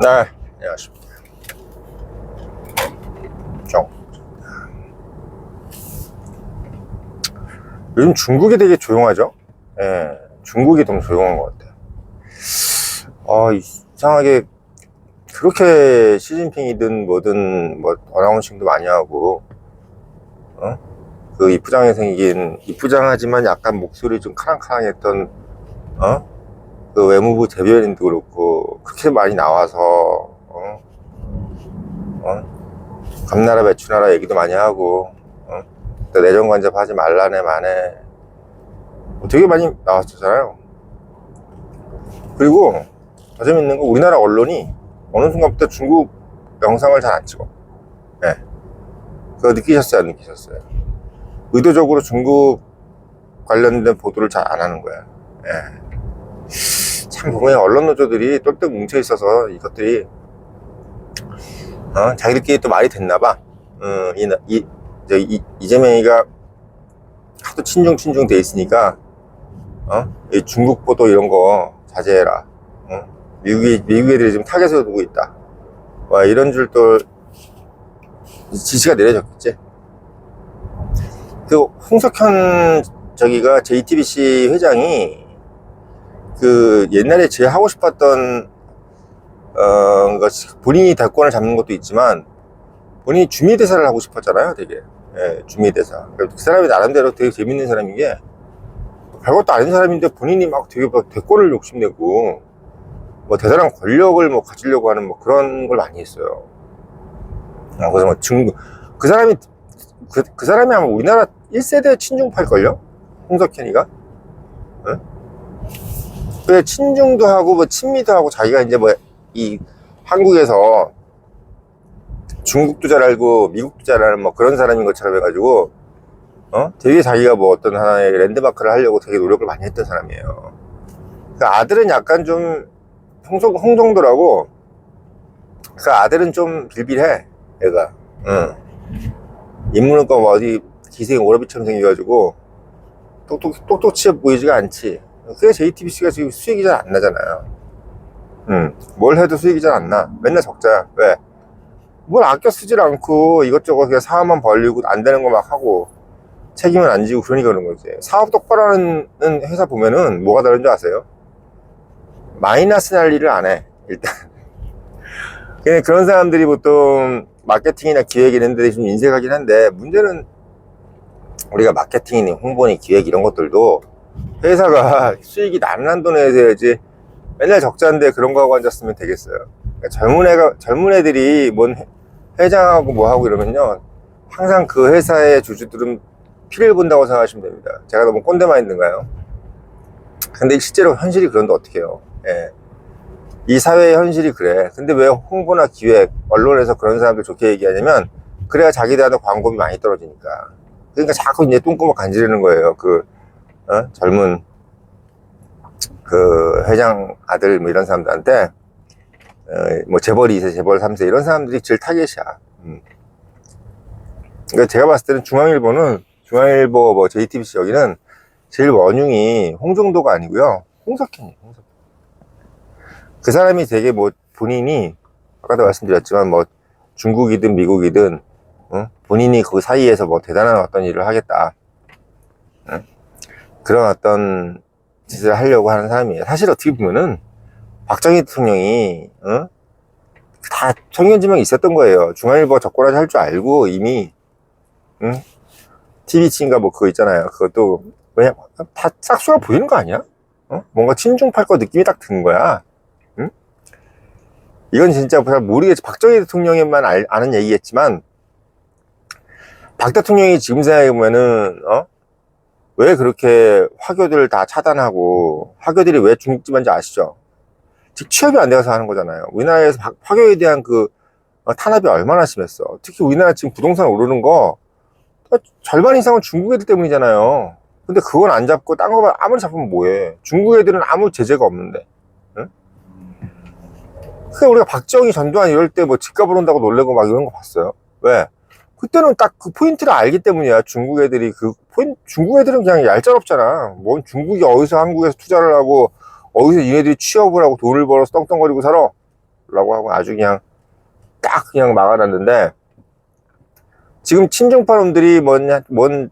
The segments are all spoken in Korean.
네, 안녕하십니까. 정. 요즘 중국이 되게 조용하죠? 예, 중국이 너무 조용한 것 같아요. 아, 이상하게, 그렇게 시진핑이든 뭐든, 뭐, 어나운싱도 많이 하고, 어? 그 이부장에 생긴, 이부장하지만 약간 목소리 좀 카랑카랑했던, 어? 그 외무부 대변인도 그렇고 그렇게 많이 나와서 어? 어? 감나라 배추나라 얘기도 많이 하고 어? 또 내정 간접하지 말라네 마네 뭐 되게 많이 나왔었잖아요 그리고 더 재밌는 건 우리나라 언론이 어느 순간부터 중국 영상을 잘 안 찍어 예. 그거 느끼셨어요 안 느끼셨어요 의도적으로 중국 관련된 보도를 잘 안 하는 거야 예. 참 보면 언론 노조들이 똘똘 뭉쳐 있어서 이것들이 어, 자기들끼리 또 말이 됐나봐. 어, 이, 이, 저, 이, 이재명이가 하도 친중 친중 돼 있으니까 어? 이 중국 보도 이런 거 자제해라. 어? 미국이 미국 애들이 지금 타겟을 두고 있다. 와 이런 줄 또 지시가 내려졌겠지. 그 홍석현 저기가 JTBC 회장이 그 옛날에 제일 하고 싶었던 어 본인이 대권을 잡는 것도 있지만 본인이 주미대사를 하고 싶었잖아요 되게. 예, 주미대사. 그 사람이 나름대로 되게 재밌는 사람인 게 별것도 아닌 사람인데 본인이 막 되게 막 대권을 욕심내고 뭐 대단한 권력을 뭐 가지려고 하는 뭐 그런 걸 많이 했어요. 어, 그래서 뭐 중국 그 사람이 그, 그 사람이 아마 우리나라 1세대 친중파일걸요? 홍석현이가? 응? 그 친중도 하고 뭐 친미도 하고 자기가 이제 뭐 이 한국에서 중국도 잘 알고 미국도 잘 아는 뭐 그런 사람인 것처럼 해가지고 어 되게 자기가 뭐 어떤 하나의 랜드마크를 하려고 되게 노력을 많이 했던 사람이에요. 그 아들은 약간 좀 홍성 홍정도라고 그 아들은 좀 빌빌해 얘가. 응. 인물은과 뭐 어디 기생 오라비처럼 생겨가지고 똑똑 똑똑치해 보이지가 않지. 그게 JTBC가 지금 수익이 잘 안 나잖아요. 음, 뭘 해도 수익이 잘 안 나. 맨날 적자야. 왜? 뭘 아껴 쓰질 않고 이것저것 그냥 사업만 벌리고 안 되는 거 막 하고 책임을 안 지고 그러니까 그런 거지. 사업 똑바로 하는 회사 보면은 뭐가 다른 줄 아세요? 마이너스 날 일을 안 해. 일단. 그냥 그런 사람들이 보통 마케팅이나 기획 이런 데좀 인색하긴 한데 문제는 우리가 마케팅이니 홍보니 기획 이런 것들도 회사가 수익이 나는 돈에 해야지 맨날 적자인데 그런 거 하고 앉았으면 되겠어요. 그러니까 젊은 애가, 젊은 애들이 뭔 회- 회장하고 뭐 하고 이러면요. 항상 그 회사의 주주들은 피를 본다고 생각하시면 됩니다. 제가 너무 꼰대 마인드인가요? 근데 실제로 현실이 그런데 어떻게 해요? 예. 이 사회의 현실이 그래. 근데 왜 홍보나 기획, 언론에서 그런 사람들 좋게 얘기하냐면, 그래야 자기들한테 광고비 많이 떨어지니까. 그러니까 자꾸 이제 똥구멍 간지르는 거예요. 그, 어? 젊은 그 회장 아들 뭐 이런 사람들한테 어, 뭐 재벌 2세, 재벌 3세 이런 사람들이 제일 타겟이야. 음. 그러니까 제가 봤을 때는 중앙일보는 중앙일보 뭐 JTBC 여기는 제일 원흉이 홍정도가 아니고요. 홍석현이에요. 홍석현. 그 사람이 되게 뭐 본인이 아까도 말씀드렸지만 뭐 중국이든 미국이든 어? 본인이 그 사이에서 뭐 대단한 어떤 일을 하겠다. 어? 그런 어떤 짓을 하려고 하는 사람이에요. 사실 어떻게 보면은 박정희 대통령이 어? 다 청년지명이 있었던 거예요. 중앙일보 적고라지 할 줄 알고 이미 응? TV치인가 뭐 그거 있잖아요. 그것도 왜냐 다 싹수가 보이는 거 아니야? 어? 뭔가 친중팔 거 느낌이 딱 든 거야. 응? 이건 진짜 잘 모르겠지. 박정희 대통령에만 알- 아는 얘기겠지만 박 대통령이 지금 생각해보면은 어? 왜 그렇게 화교들을 다 차단하고 화교들이 왜 중국집인지 아시죠? 즉 취업이 안 돼서 하는 거잖아요. 우리나라에서 박- 화교에 대한 그 어, 탄압이 얼마나 심했어. 특히 우리나라 지금 부동산 오르는 거 어, 절반 이상은 중국 애들 때문이잖아요. 근데 그건 안 잡고 딴 거만 아무리 잡으면 뭐해. 중국 애들은 아무 제재가 없는데. 응? 그러니까 우리가 박정희 전두환 이럴 때 뭐 집값 오른다고 놀래고 막 이런 거 봤어요. 왜? 그때는 딱 그 포인트를 알기 때문이야. 중국 애들이 그 포인 중국 애들은 그냥 얄짤없잖아. 뭔 중국이 어디서 한국에서 투자를 하고 어디서 얘네들이 취업을 하고 돈을 벌어서 떵떵거리고 살아. 막으라고 하고 아주 그냥 딱 그냥 막아놨는데 지금 친중파 놈들이 뭐냐, 뭔,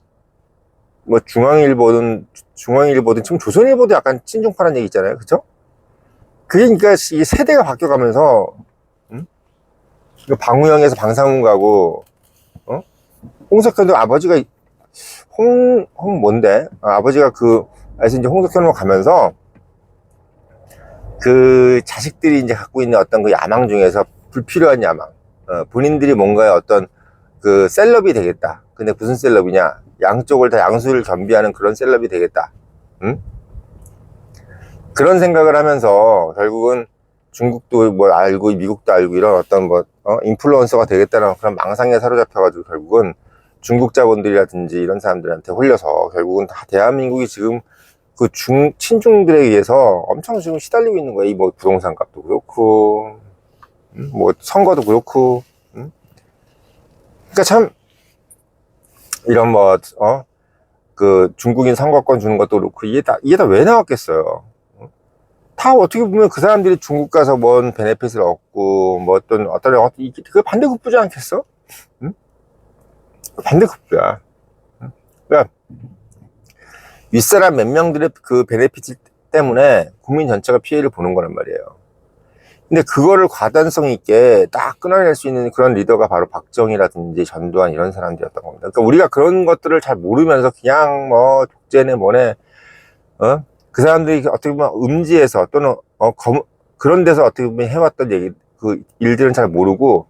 뭐 중앙일보든, 중앙일보든 지금 조선일보도 약간 친중파라는 얘기 있잖아요. 그죠? 그게 그러니까 이 세대가 바뀌어가면서, 음? 이거 방우영에서 방상훈 가고, 어? 홍석현도 아버지가, 홍, 홍 뭔데? 아, 아버지가 그, 그래서 이제 홍석현으로 가면서, 그 자식들이 이제 갖고 있는 어떤 그 야망 중에서 불필요한 야망, 어, 본인들이 뭔가의 어떤 그 셀럽이 되겠다. 근데 무슨 셀럽이냐? 양쪽을 다 양수를 겸비하는 그런 셀럽이 되겠다. 응? 그런 생각을 하면서 결국은 중국도 뭘 알고 미국도 알고 이런 어떤 뭐 어? 인플루언서가 되겠다는 그런 망상에 사로잡혀가지고 결국은 중국 자본들이라든지 이런 사람들한테 홀려서 결국은 다 대한민국이 지금 그 중, 친중들에 의해서 엄청 지금 시달리고 있는 거예요. 이 뭐 부동산 값도 그렇고, 음, 뭐 선거도 그렇고, 음? 그러니까 참 이런 뭐 어? 그 중국인 선거권 주는 것도 그렇고 이게 다 이게 다 왜 나왔겠어요? 어? 다 어떻게 보면 그 사람들이 중국 가서 뭔 베네핏을 얻고 뭐 어떤 어떤 어- 이게 그 반대급부지 않겠어? 응? 그러니까 윗사람 몇 명들의 그 베네핏 때문에 국민 전체가 피해를 보는 거란 말이에요. 근데 그거를 과단성 있게 딱 끊어낼 수 있는 그런 리더가 바로 박정희라든지 전두환 이런 사람들이었던 겁니다. 그러니까 우리가 그런 것들을 잘 모르면서 그냥 뭐 독재네 뭐네, 어? 그 사람들이 어떻게 보면 음지에서 또는 어, 검, 그런 데서 어떻게 보면 해왔던 얘기, 그 일들은 잘 모르고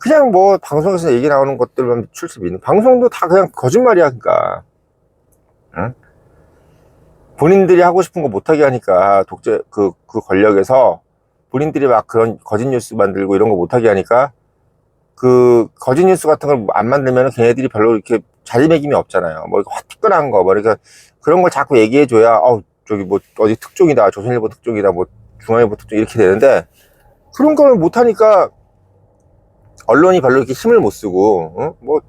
그냥 뭐 방송에서 얘기 나오는 것들만 출습 있는 방송도 다 그냥 거짓말이야, 그러니까. 응? 본인들이 하고 싶은 거 못하게 하니까 독재 그, 그 권력에서 본인들이 막 그런 거짓 뉴스 만들고 이런 거 못하게 하니까 그 거짓 뉴스 같은 걸 안 만들면 걔네들이 별로 이렇게 자리매김이 없잖아요. 뭐 이렇게 화티끈한 거, 뭐 이렇게 그런 걸 자꾸 얘기해 줘야 어 저기 뭐 어디 특종이다, 조선일보 특종이다, 뭐 중앙일보 특종 이렇게 되는데 그런 걸 못하니까 언론이 별로 이렇게 힘을 못 쓰고 어? 뭐,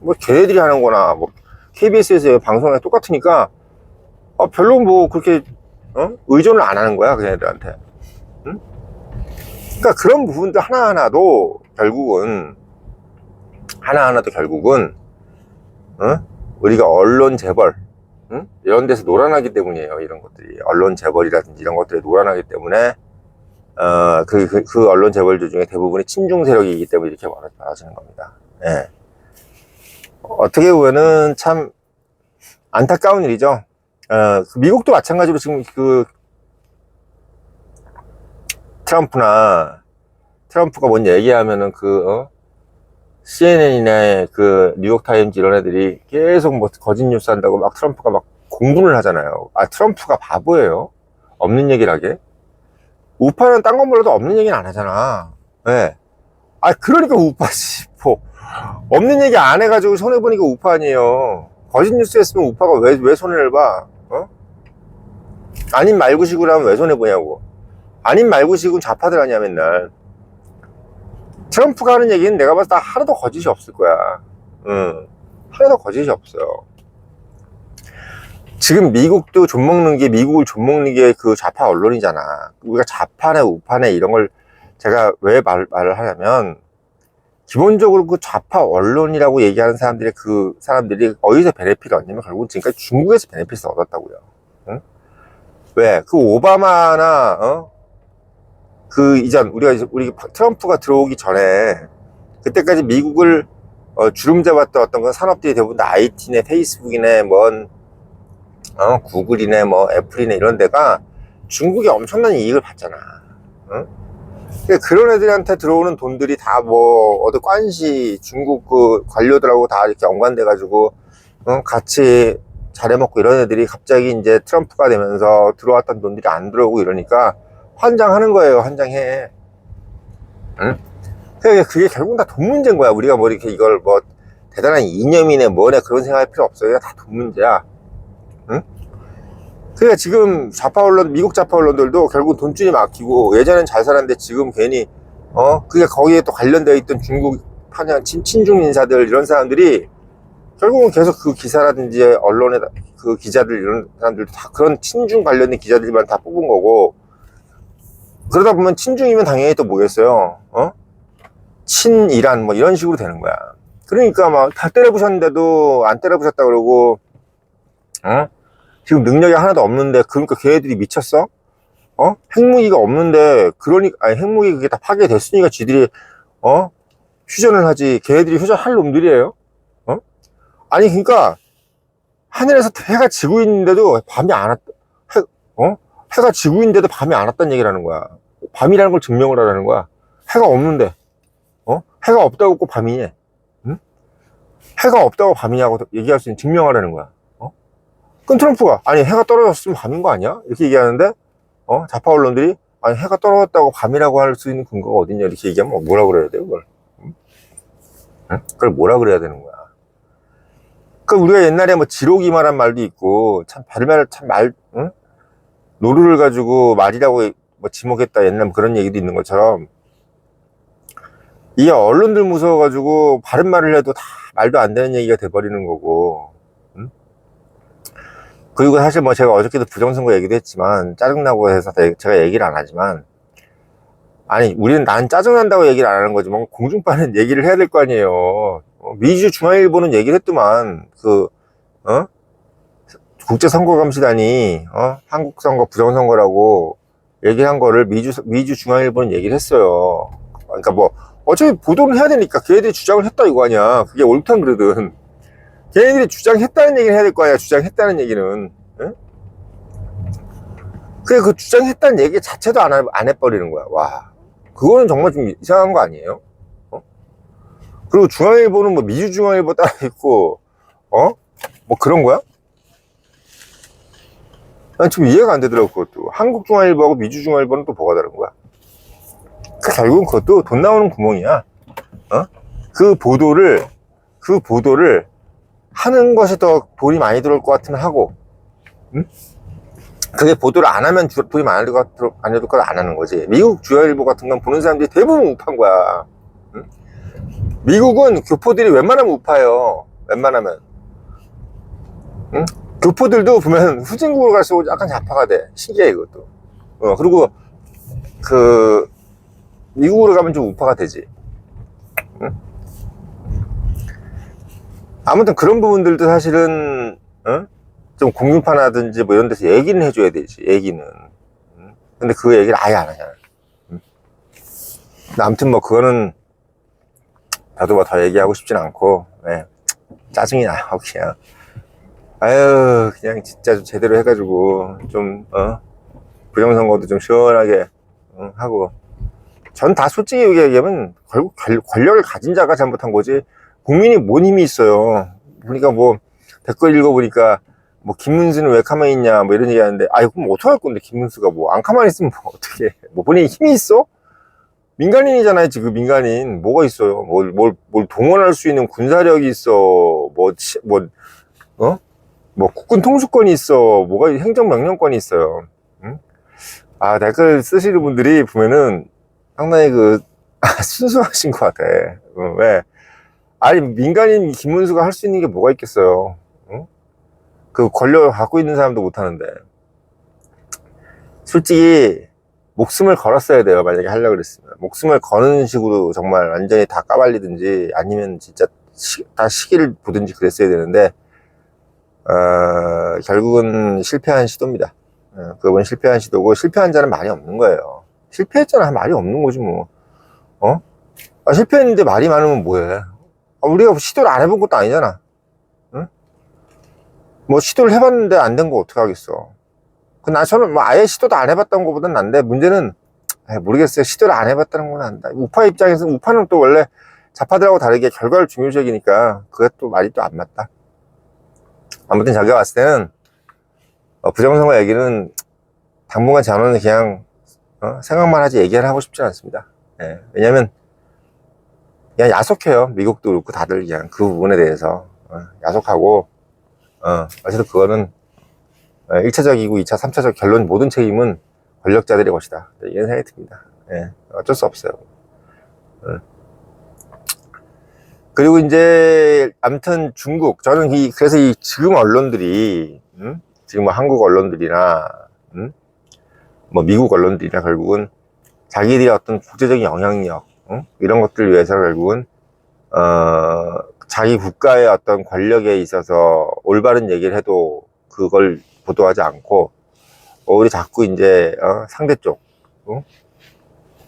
뭐 걔네들이 하는 거나 뭐 KBS에서 방송이 똑같으니까 어, 별로 뭐 그렇게 어? 의존을 안 하는 거야 걔네들한테 응? 그러니까 그런 부분들 하나하나도 결국은 하나하나도 결국은 어? 우리가 언론 재벌 응? 이런 데서 놀아나기 때문이에요 이런 것들이 언론 재벌이라든지 이런 것들이 놀아나기 때문에 어, 그, 그, 그 언론 재벌들 중에 대부분이 친중 세력이기 때문에 이렇게 말하- 말하시는 겁니다. 예. 어떻게 보면은 참 안타까운 일이죠. 어, 그 미국도 마찬가지로 지금 그 트럼프나 트럼프가 뭔 얘기하면은 그 어? CNN이나 그 뉴욕타임즈 이런 애들이 계속 뭐 거짓 뉴스 한다고 막 트럼프가 막 공분을 하잖아요. 아 트럼프가 바보예요. 없는 얘기를 하게. 우파는 딴 건 몰라도 없는 얘기는 안 하잖아. 왜? 아, 그러니까 우파지. 뭐. 없는 얘기 안 해가지고 손해보니까 우파 아니에요. 거짓 뉴스 했으면 우파가 왜, 왜 손해를 봐? 어? 아님 말고식으로 하면 왜 손해보냐고. 아님 말고식은 좌파들 아니야, 맨날. 트럼프가 하는 얘기는 내가 봤을 때 하나도 거짓이 없을 거야. 응. 하나도 거짓이 없어요. 지금 미국도 좀먹는 게 미국을 좀먹는 게 그 좌파 언론이잖아. 우리가 좌파네 우파네 이런 걸 제가 왜 말, 말을 하냐면 기본적으로 그 좌파 언론이라고 얘기하는 사람들이 그 사람들이 어디서 베네핏을 얻냐면 결국 지금까지 중국에서 베네핏을 얻었다고요. 응? 왜? 그 오바마나 어? 그 이전 우리가 우리 트럼프가 들어오기 전에 그때까지 미국을 어, 주름 잡았던 어떤 그 산업들이 대부분 다 IT네 페이스북이네 뭔 어, 구글이네, 뭐, 애플이네, 이런 데가 중국에 엄청난 이익을 받잖아. 응? 그러니까 그런 애들한테 들어오는 돈들이 다 뭐, 어디 관시, 중국 그 관료들하고 다 이렇게 연관돼 가지고, 어, 같이 잘해먹고 이런 애들이 갑자기 이제 트럼프가 되면서 들어왔던 돈들이 안 들어오고 이러니까 환장하는 거예요, 환장해. 응? 그러니까 그게 결국 다 돈 문제인 거야. 우리가 뭐 이렇게 이걸 뭐, 대단한 이념이네, 뭐네, 그런 생각할 필요 없어요. 다 돈 문제야. 그러니까 지금 좌파 언론, 미국 좌파 언론들도 결국 돈줄이 막히고 예전엔 잘 살았는데 지금 괜히 어 그게 거기에 또 관련되어 있던 중국 편향 친, 친중 인사들 이런 사람들이 결국은 계속 그 기사라든지 언론에 그 기자들 이런 사람들도 다 그런 친중 관련된 기자들만 다 뽑은 거고 그러다 보면 친중이면 당연히 또 뭐겠어요? 어? 친이란 뭐 이런 식으로 되는 거야. 그러니까 막 다 때려부셨는데도 안 때려부셨다 그러고, 어? 지금 능력이 하나도 없는데, 그러니까 걔네들이 미쳤어? 어? 핵무기가 없는데, 그러니까, 아니, 핵무기 그게 다 파괴됐으니까 지들이, 어? 휴전을 하지. 걔네들이 휴전할 놈들이에요? 어? 아니, 그러니까, 하늘에서 해가 지고 있는데도 밤이 안 왔다. 해, 어? 해가 지고 있는데도 밤이 안 왔다는 얘기를 하는 거야. 밤이라는 걸 증명을 하라는 거야. 해가 없는데, 어? 해가 없다고 꼭 밤이냐? 응? 해가 없다고 밤이냐고 얘기할 수 있는 증명하라는 거야. 어? 그럼 트럼프가, 아니, 해가 떨어졌으면 밤인 거 아니야? 이렇게 얘기하는데, 어? 좌파 언론들이, 아니, 해가 떨어졌다고 밤이라고 할 수 있는 근거가 어딨냐? 이렇게 얘기하면 뭐라 그래야 돼, 그걸? 응? 응? 그걸 뭐라 그래야 되는 거야? 그 우리가 옛날에 뭐 지록이마란 말도 있고 참 별말 참말 응? 노루를 가지고 말이라고 뭐 지목했다 옛날 그런 얘기도 있는 것처럼 이 언론들 무서워가지고 바른 말을 해도 다 말도 안 되는 얘기가 돼버리는 거고 응? 그리고 사실 뭐 제가 어저께도 부정선거 얘기도 했지만 짜증나고 해서 제가 얘기를 안 하지만 아니 우리는 난 짜증난다고 얘기를 안 하는 거지만 공중파는 얘기를 해야 될 거 아니에요 어, 미주 중앙일보는 얘기를 했더만 그 어? 국제선거감시단이 어? 한국선거 부정선거라고 얘기한 거를 미주 미주 중앙일보는 얘기를 했어요. 그러니까 뭐 어차피 보도를 해야 되니까 걔네들이 주장을 했다 이거 아니야. 그게 옳든 그러든 걔네들이 주장했다는 얘기를 해야 될 거 아니야. 주장했다는 얘기는. 응? 그래 그 주장했다는 얘기 자체도 안, 하- 안 해버리는 거야. 와 그거는 정말 좀 이상한 거 아니에요? 그리고 중앙일보는 뭐 미주중앙일보 따라 있고, 어? 뭐 그런 거야? 난 지금 이해가 안 되더라고, 그것도. 한국중앙일보하고 미주중앙일보는 또 뭐가 다른 거야? 그 결국은 그것도 돈 나오는 구멍이야. 어? 그 보도를, 그 보도를 하는 것이 더 돈이 많이 들어올 것 같으면 하고, 응? 그게 보도를 안 하면 주- 돈이 많이 들어올 것 같- 안 하는 거지. 미국 중앙일보 같은 건 보는 사람들이 대부분 우파인 거야. 미국은 교포들이 웬만하면 우파요. 웬만하면. 응? 교포들도 보면 후진국으로 갈수록 약간 좌파가 돼. 신기해, 이것도. 어, 그리고, 그, 미국으로 가면 좀 우파가 되지. 아무튼 그런 부분들도 사실은, 어? 좀 공중파라든지 뭐 이런 데서 얘기는 해줘야 되지, 얘기는. 응? 근데 그 얘기를 아예 안 하잖아. 응? 아무튼 뭐 그거는, 나도 뭐 더 얘기하고 싶진 않고, 네. 짜증이 나요, 그냥. 아유, 그냥 진짜 좀 제대로 해가지고, 좀, 어, 부정선거도 좀 시원하게, 어, 하고. 전 다 솔직히 얘기하면, 결국 권- 권력을 가진 자가 잘못한 거지, 국민이 뭔 힘이 있어요. 그러니까 뭐, 댓글 읽어보니까, 뭐, 김문수는 왜 가만히 있냐, 뭐 이런 얘기 하는데, 아이, 그럼 어떡할 건데, 김문수가 뭐, 안 가만히 있으면 뭐, 어떻게, 뭐, 본인이 힘이 있어? 민간인이잖아요, 지금 민간인. 뭐가 있어요? 뭘, 뭘, 뭘 동원할 수 있는 군사력이 있어. 뭐, 치- 뭐, 어? 뭐, 국군 통수권이 있어. 뭐가, 행정명령권이 있어요. 응? 아, 댓글 쓰시는 분들이 보면은 상당히 그, 아, 순수하신 것 같아. 어, 왜? 아니, 민간인 김문수가 할 수 있는 게 뭐가 있겠어요. 응? 그 권력을 갖고 있는 사람도 못하는데. 솔직히, 목숨을 걸었어야 돼요. 만약에 하려고 그랬으면. 목숨을 거는 식으로 정말 완전히 다 까발리든지 아니면 진짜 시, 다 시기를 보든지 그랬어야 되는데, 어, 결국은 실패한 시도입니다. 어, 그건 실패한 시도고, 실패한 자는 말이 없는 거예요. 실패했잖아. 말이 없는 거지, 뭐. 어? 아, 실패했는데 말이 많으면 뭐해. 아, 우리가 시도를 안 해본 것도 아니잖아. 응? 뭐 시도를 해봤는데 안 된 거 어떡하겠어. 그, 나, 저는 뭐 아예 시도도 안 해봤던 것보단 난데, 문제는, 아, 모르겠어요. 시도를 안 해봤다는 건 난다. 우파 입장에서, 우파는 또 원래 좌파들하고 다르게 결과를 중요시하니까, 그게 또 말이 또 안 맞다. 아무튼 자기가 봤을 때는, 어, 부정선거 얘기는, 당분간 저는 그냥, 어, 생각만 하지 얘기를 하고 싶지 않습니다. 예, 왜냐면, 그냥 야속해요. 미국도 그렇고 다들 그냥 그 부분에 대해서, 어, 야속하고, 어, 어쨌든 그거는, 1차적이고 2차, 3차적 결론 모든 책임은 권력자들의 것이다. 네, 이런 생각이 듭니다. 예, 어쩔 수 없어요. 어. 그리고 이제 아무튼 중국 저는 이 그래서 이 지금 언론들이 음? 지금 뭐 한국 언론들이나 음? 뭐 미국 언론들이나 결국은 자기들의 어떤 국제적인 영향력 응? 이런 것들을 위해서 결국은 어, 자기 국가의 어떤 권력에 있어서 올바른 얘기를 해도 그걸 보도하지 않고 오히려 자꾸 이제 어, 상대 쪽, 응?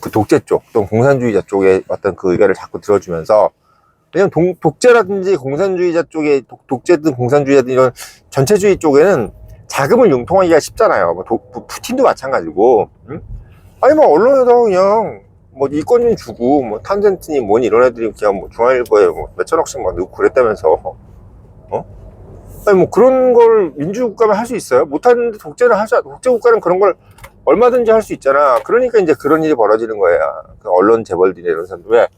그 독재 쪽, 또는 공산주의자 쪽의 어떤 그 의견을 자꾸 들어주면서 왜냐면 동- 독재라든지 공산주의자 쪽에 독, 독재든 공산주의자든 이런 전체주의 쪽에는 자금을 융통하기가 쉽잖아요. 뭐 도- 부- 푸틴도 마찬가지고. 응? 아니 뭐 언론에다 그냥 뭐 이권 주고 뭐 탄젠트니 뭐니 이런 애들이 그냥 뭐 중앙일보에 뭐 몇천억씩 막 넣고 그랬다면서 어? 아니 뭐 그런 걸 민주국가면 할 수 있어요? 못하는데 독재는 하자 독재국가는 그런 걸 얼마든지 할 수 있잖아 그러니까 이제 그런 일이 벌어지는 거야 그 언론 재벌들이 이런 사람들 왜?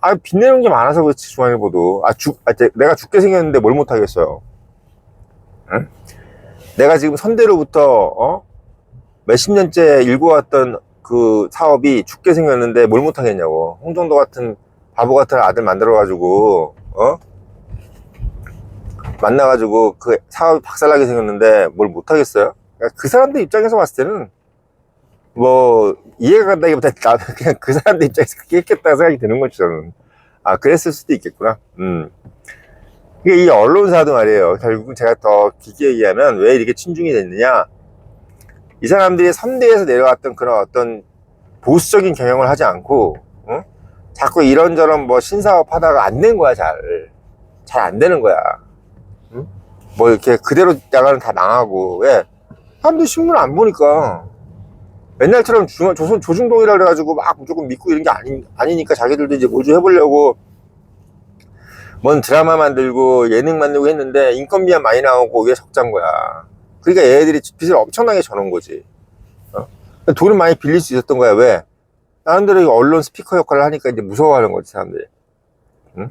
아 빚내는 게 많아서 그렇지 중앙일보도 아, 죽, 아 제- 내가 죽게 생겼는데 뭘 못하겠어요 응? 내가 지금 선대로부터 어? 몇십 년째 일궈왔던 그 사업이 죽게 생겼는데 뭘 못하겠냐고. 홍정도 같은 바보 같은 아들 만들어가지고 어? 만나가지고 그 사업이 박살나게 생겼는데 뭘 못하겠어요? 그러니까 그 사람들 입장에서 봤을 때는 뭐 이해가 간다기보다 나는 그냥 그 사람들 입장에서 그렇게 했겠다 생각이 드는 거죠 저는. 아 그랬을 수도 있겠구나. 음. 이 언론사도 말이에요. 결국은 제가 더 깊게 얘기하면 왜 이렇게 친중이 됐느냐 이 사람들이 선대에서 내려왔던 그런 어떤 보수적인 경영을 하지 않고 어? 자꾸 이런저런 뭐 신사업 하다가 안 된 거야 잘. 잘 안 되는 거야. 응? 뭐 이렇게 그대로 나가는 다 망하고 왜 사람들이 신문 안 보니까. 옛날처럼 중, 조선 조중동이라 그래가지고 막 무조건 믿고 이런 게 아니, 아니니까 자기들도 이제 모주 해보려고 뭔 드라마 만들고 예능 만들고 했는데 인건비가 많이 나오고 이게 적자인 거야 그러니까 얘네들이 빚을 엄청나게 져놓은 거지. 어? 돈을 많이 빌릴 수 있었던 거야. 왜? 나름대로 이 언론 스피커 역할을 하니까 이제 무서워하는 거지, 사람들이. 응?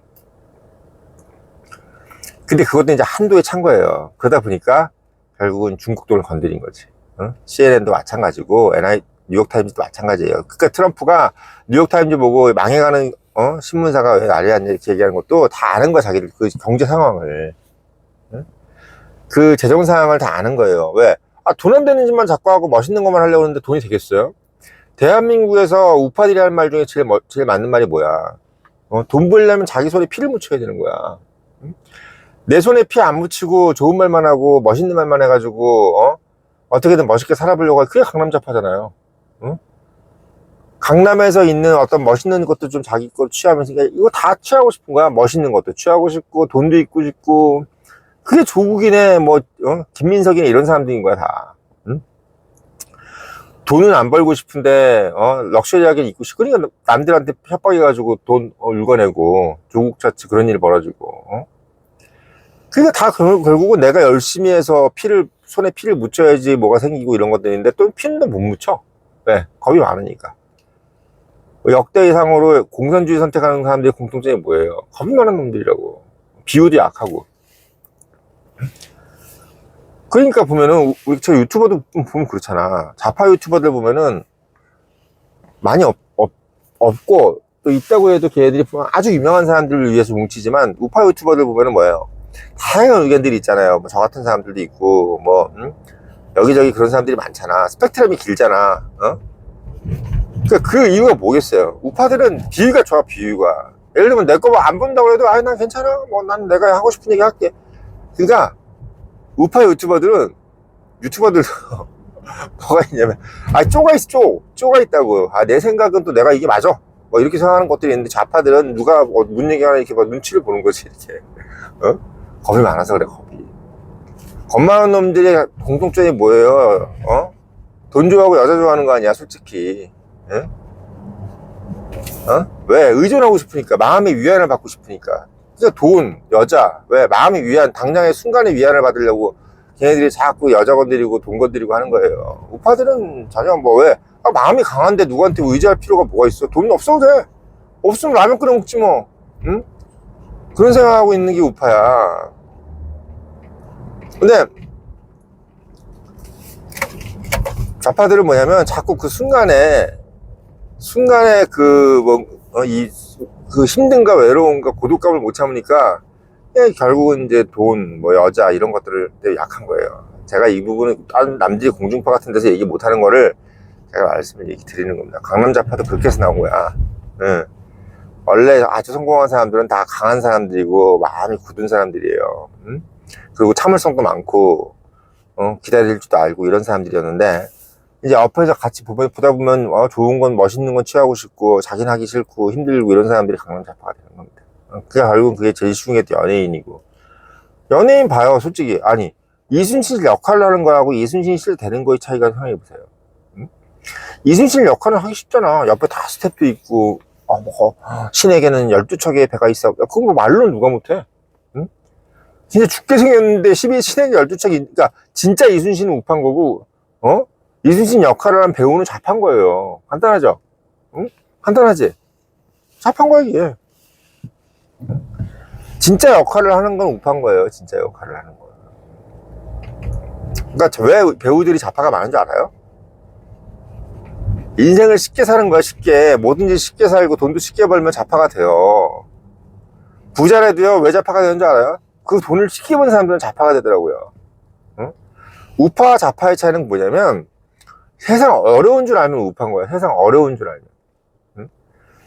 근데 그것도 이제 한도에 찬 거예요. 그러다 보니까 결국은 중국 돈을 건드린 거지. 어? CNN도 마찬가지고, NI, 뉴욕타임즈도 마찬가지예요. 그러니까 트럼프가 뉴욕타임즈 보고 망해가는 어? 신문사가 왜 난리 났냐 이렇게 얘기하는 것도 다 아는 거야, 자기들. 그 경제 상황을. 그 재정 상황을 다 아는 거예요. 왜? 아, 돈 안 되는 짓만 자꾸 하고 멋있는 것만 하려고 하는데 돈이 되겠어요? 대한민국에서 우파들이 할 말 중에 제일, 멋- 제일 맞는 말이 뭐야? 어, 돈 벌려면 자기 손에 피를 묻혀야 되는 거야. 응? 내 손에 피 안 묻히고 좋은 말만 하고 멋있는 말만 해가지고, 어? 어떻게든 멋있게 살아보려고 하 그게 강남자파잖아요. 응? 강남에서 있는 어떤 멋있는 것도 좀 자기 걸 취하면서, 이거 다 취하고 싶은 거야. 멋있는 것도 취하고 싶고, 돈도 있고 싶고, 그게 조국이네, 뭐, 어? 김민석이네, 이런 사람들인 거야, 다. 응? 돈은 안 벌고 싶은데, 어, 럭셔리하게 입고 싶고, 그러니까 남들한테 협박해가지고 돈 어, 울거내고, 조국 자체 그런 일이 벌어지고, 어? 그러니까 다 결- 결국은 내가 열심히 해서 피를, 손에 피를 묻혀야지 뭐가 생기고 이런 것들인데, 또 피는 못 묻혀. 왜? 겁이 많으니까. 역대 이상으로 공산주의 선택하는 사람들의 공통점이 뭐예요? 겁이 많은 놈들이라고. 비유도 약하고. 그러니까 보면은 우리 저 유튜버들 보면 그렇잖아. 좌파 유튜버들 보면은 많이 없, 없, 없고 또 있다고 해도 걔네들이 보면 아주 유명한 사람들을 위해서 뭉치지만 우파 유튜버들 보면은 뭐예요? 다양한 의견들이 있잖아요. 뭐 저 같은 사람들도 있고 뭐 응? 여기저기 그런 사람들이 많잖아. 스펙트럼이 길잖아. 어? 그러니까 그 이유가 뭐겠어요? 우파들은 비유가 좋아 비유가. 예를 들면 내거뭐안 본다고 해도 아난 괜찮아. 뭐 난 내가 하고 싶은 얘기 할게. 그러니까 우파 유튜버들은 유튜버들도 뭐가 있냐면 아 쪼가 있어 쪼. 쪼가 있다고 아내 생각은 또 내가 이게 맞아. 뭐 이렇게 생각하는 것들이 있는데 좌파들은 누가 뭐문 얘기하나 이렇게 막 눈치를 보는 거지 이렇게. 어? 겁이 많아서 그래 겁이. 겁 많은 놈들의 공통점이 뭐예요? 어 돈 좋아하고 여자 좋아하는 거 아니야 솔직히. 예? 어? 왜? 의존하고 싶으니까 마음의 위안을 받고 싶으니까 진짜 돈, 여자, 왜 마음의 위안, 당장의 순간의 위안을 받으려고 걔네들이 자꾸 여자 건드리고 돈 건드리고 하는 거예요. 우파들은 전혀 뭐 왜? 아, 마음이 강한데 누구한테 의지할 필요가 뭐가 있어? 돈 없어도 돼. 없으면 라면 끓여 먹지 뭐. 응? 그런 생각하고 있는 게 우파야. 근데 좌파들은 뭐냐면 자꾸 그 순간에 순간에 그뭐이 그 힘든가 외로움과 고독감을 못 참으니까 예, 결국은 이제 돈, 뭐 여자 이런 것들을 약한 거예요. 제가 이 부분은 다른 남들이 공중파 같은 데서 얘기 못 하는 거를 제가 말씀을 얘기 드리는 겁니다. 강남 좌파도 그렇게 해서 나온 거야. 응. 원래 아주 성공한 사람들은 다 강한 사람들이고 마음이 굳은 사람들이에요. 응? 그리고 참을성도 많고 어, 기다릴 줄도 알고 이런 사람들이었는데 이제 옆에서 같이 보다 보면 어, 좋은 건 멋있는 건 취하고 싶고 자기는 하기 싫고 힘들고 이런 사람들이 강남 좌파가 되는 겁니다. 어, 그게 결국은 그게 제일 쉬운 게 연예인이고 연예인 봐요 솔직히 아니 이순실 역할을 하는 거하고 이순신 실 되는 거의 차이가 생각해 보세요. 응? 이순실 역할을 하기 쉽잖아. 옆에 다 스텝도 있고 어, 뭐, 신에게는 12척의 배가 있어. 야, 그건 뭐 말로 누가 못해? 응? 진짜 죽게 생겼는데 12 신에게 12척이, 그러니까 진짜 이순신은 우판 거고, 어? 이순신 역할을 한 배우는 잡한 거예요. 간단하죠? 응? 간단하지? 잡한 거야, 이게. 진짜 역할을 하는 건 우판 거예요. 진짜 역할을 하는 거예요. 그러니까 왜 배우들이 자파가 많은 줄 알아요? 인생을 쉽게 사는 거야, 쉽게. 뭐든지 쉽게 살고 돈도 쉽게 벌면 자파가 돼요. 부자라도요, 왜 자파가 되는 줄 알아요? 그 돈을 쉽게 버는 사람들은 자파가 되더라고요. 응? 우파와 자파의 차이는 뭐냐면, 세상 어려운 줄 알면 우파인 거야. 세상 어려운 줄 알면. 응?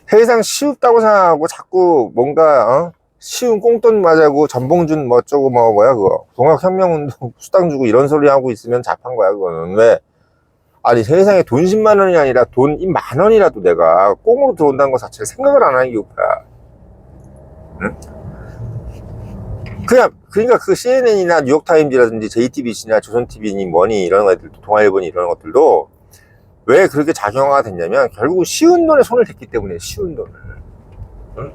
세상 쉽다고 생각하고 자꾸 뭔가, 어? 쉬운 꽁돈 맞아고 전봉준 뭐 어쩌고 뭐 뭐야 그거 동학혁명운동 수당 주고 이런 소리 하고 있으면 잡한 거야 그거는 왜 아니 세상에 돈 10만 원이 아니라 돈만 원이라도 내가 꽁으로 들어온다는 것 자체를 생각을 안 하는 게 우파야 응? 그냥 그러니까 그 CNN이나 뉴욕타임즈라든지 JTBC나 조선TV니 뭐니 이런 애들도 동아일보니 이런 것들도 왜 그렇게 작용화가 됐냐면 결국 쉬운 돈에 손을 댔기 때문에 쉬운 돈을 응?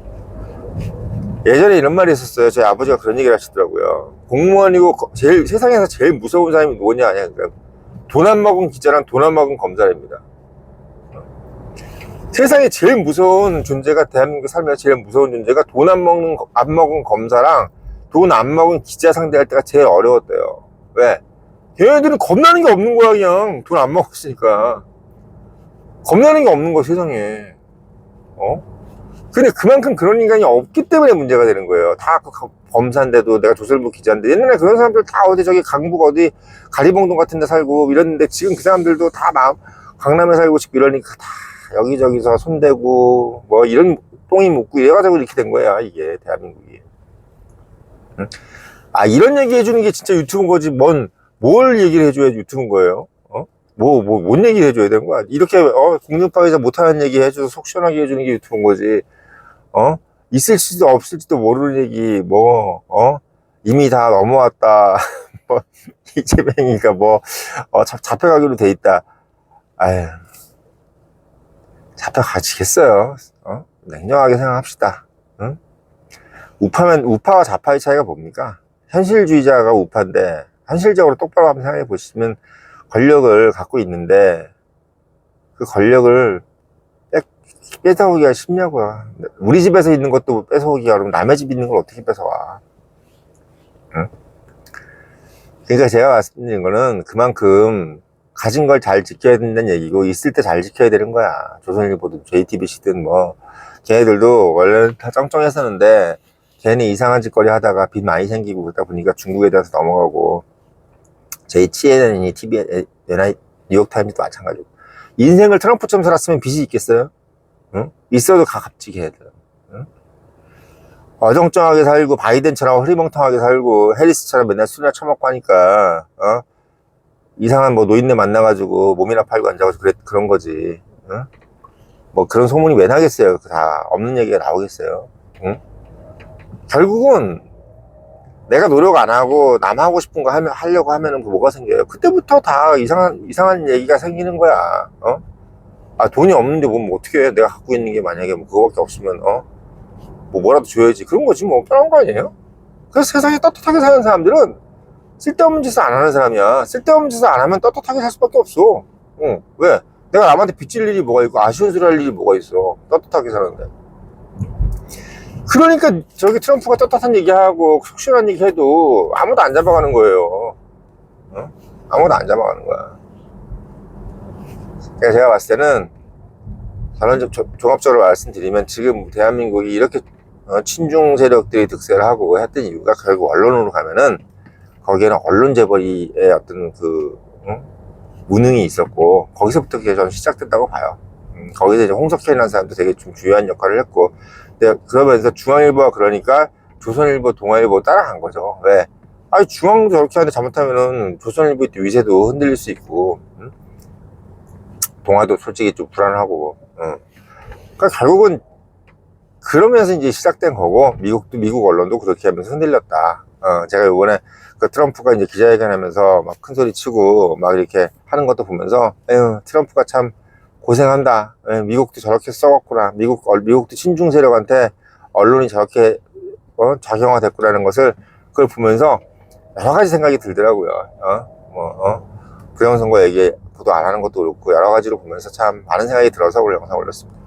예전에 이런 말이 있었어요. 저희 아버지가 그런 얘기를 하시더라고요. 공무원이고 거- 제일 세상에서 제일 무서운 사람이 누구냐 아니야. 그러니까 돈 안 먹은 기자랑 돈 안 먹은 검사입니다. 세상에 제일 무서운 존재가 대한민국 살면서 제일 무서운 존재가 돈 안 먹는 거- 안 먹은 검사랑 돈 안 먹은 기자 상대할 때가 제일 어려웠대요. 왜? 걔네들은 겁나는 게 없는 거야 그냥 돈 안 먹었으니까 겁나는 게 없는 거야 세상에. 어? 근데 그만큼 그런 인간이 없기 때문에 문제가 되는 거예요. 다그 검사인데도 내가 조선일보 기자인데 옛날에 그런 사람들 다 어디 저기 강북 어디 가리봉동 같은 데 살고 이랬는데 지금 그 사람들도 다 마음 강남에 살고 싶고 이러니까 다 여기저기서 손대고 뭐 이런 똥이 묻고 이래가지고 이렇게 된 거야 이게 대한민국이. 응? 아 이런 얘기 해주는 게 진짜 유튜브인 거지 뭔 뭘 얘기를 해줘야 유튜브인 거예요? 어? 뭐, 뭐, 뭔 얘기를 해줘야 되는 거야? 이렇게, 어, 공중파에서 못하는 얘기 해줘서 속 시원하게 해주는 게 유튜브인 거지. 어? 있을지도 없을지도 모르는 얘기, 뭐, 어? 이미 다 넘어왔다. 뭐, 이재명이가 뭐, 어, 잡, 잡혀가기로 돼 있다. 아유. 잡혀가지겠어요. 어? 냉정하게 생각합시다. 응? 우파면, 우파와 좌파의 차이가 뭡니까? 현실주의자가 우파인데, 현실적으로 똑바로 한번 생각해 보시면, 권력을 갖고 있는데, 그 권력을 뺏어오기가 쉽냐고요. 우리 집에서 있는 것도 뺏어오기가 그러면 남의 집 있는 걸 어떻게 뺏어와? 응? 그러니까 제가 말씀드린 거는 그만큼 가진 걸 잘 지켜야 된다는 얘기고 있을 때 잘 지켜야 되는 거야. 조선일보든 JTBC든 뭐 걔네들도 원래는 다 쩡쩡했었는데 걔네 이상한 짓거리 하다가 빚 많이 생기고 그러다 보니까 중국에 대해서 넘어가고 저희 CNN이 TVN, 뉴욕타임즈도 마찬가지고 인생을 트럼프처럼 살았으면 빚이 있겠어요? 응? 있어도 가 갚지 걔들. 응? 어정쩡하게 살고 바이든처럼 흐리멍텅하게 살고 해리스처럼 맨날 술이나 처먹고 하니까 어? 이상한 뭐 노인네 만나가지고 몸이나 팔고 앉아가지고 그랬, 그런 거지. 응? 뭐 그런 소문이 왜 나겠어요? 다 없는 얘기가 나오겠어요. 응? 결국은 내가 노력 안 하고 남 하고 싶은 거 하면 하려고 하면은 그 뭐가 생겨요? 그때부터 다 이상한 이상한 얘기가 생기는 거야. 어? 아 돈이 없는데 뭐, 뭐 어떻게 해? 내가 갖고 있는 게 만약에 뭐 그거밖에 없으면 어? 뭐 뭐라도 줘야지 그런 거지 뭐 편한 거 아니에요? 그래서 세상에 떳떳하게 사는 사람들은 쓸데없는 짓을 안 하는 사람이야 쓸데없는 짓을 안 하면 떳떳하게 살 수밖에 없어 어, 왜? 내가 남한테 빚질 일이 뭐가 있고 아쉬운 소리 할 일이 뭐가 있어 떳떳하게 사는데 그러니까 저기 트럼프가 떳떳한 얘기하고 속 시원한 얘기 해도 아무도 안 잡아가는 거예요 어? 아무도 안 잡아가는 거야 그러니까 제가 봤을 때는 저는 종합적으로 말씀드리면 지금 대한민국이 이렇게 어, 친중 세력들이 득세를 하고 했던 이유가 결국 언론으로 가면은 거기에는 언론 재벌이의 어떤 그 응? 무능이 있었고 거기서부터 그게 저는 시작됐다고 봐요. 음, 거기서 이제 홍석현이라는 사람도 되게 좀 중요한 역할을 했고 근데 그러면서 중앙일보가 그러니까 조선일보, 동아일보 따라간 거죠. 왜? 아니 중앙도 저렇게 하는데 잘못하면은 조선일보의 또 위세도 흔들릴 수 있고 음? 동아도 솔직히 좀 불안하고 어. 그러니까 결국은 그러면서 이제 시작된 거고 미국도 미국 언론도 그렇게 하면서 흔들렸다. 어, 제가 이번에 그 트럼프가 이제 기자회견하면서 막 큰 소리 치고 막 이렇게 하는 것도 보면서 에휴 트럼프가 참 고생한다. 에, 미국도 저렇게 써왔구나. 미국 얼- 미국도 친중 세력한테 언론이 저렇게 어, 작용화됐구나는 것을 그걸 보면서 여러 가지 생각이 들더라고요. 어, 뭐, 어, 부정선거 얘기 보도 안 하는 것도 그렇고 여러 가지로 보면서 참 많은 생각이 들어서 오늘 영상 올렸습니다.